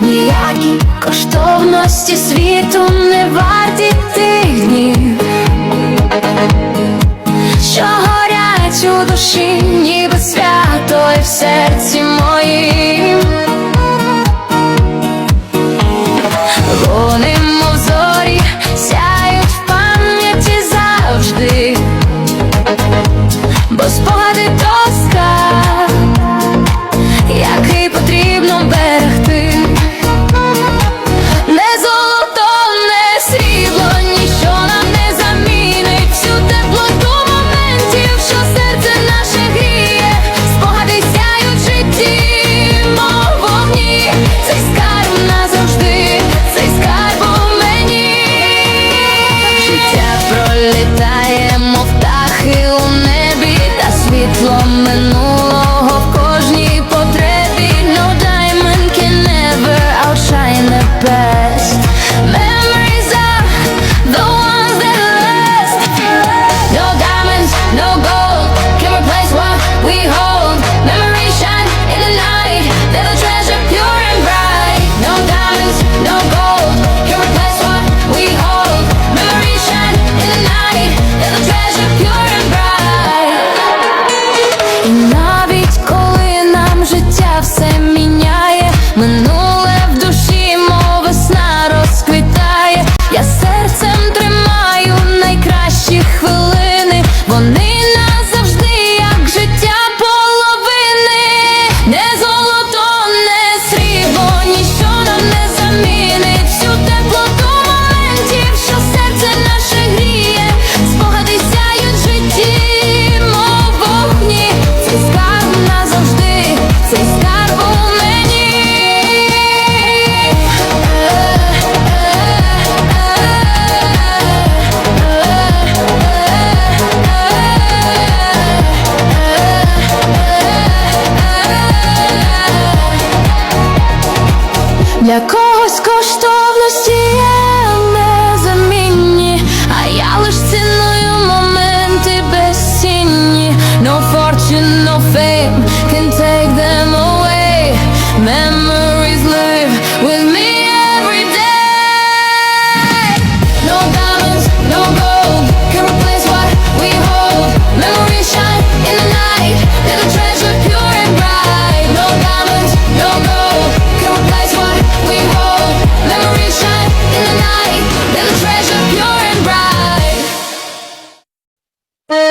Ніякі коштовності світу не варті тих днів, що горять у душі, ніби свято і в серці моїм. Вони мов зорі сяють в пам'яті завжди, бо спогади то. все міняє, минуле в душі, мов весна розквітає, я серцем тримаю найкращі хвилини, вони назавжди, як життя половини, не золото, не срібло, ніщо нам не замінить. Всю тепло. La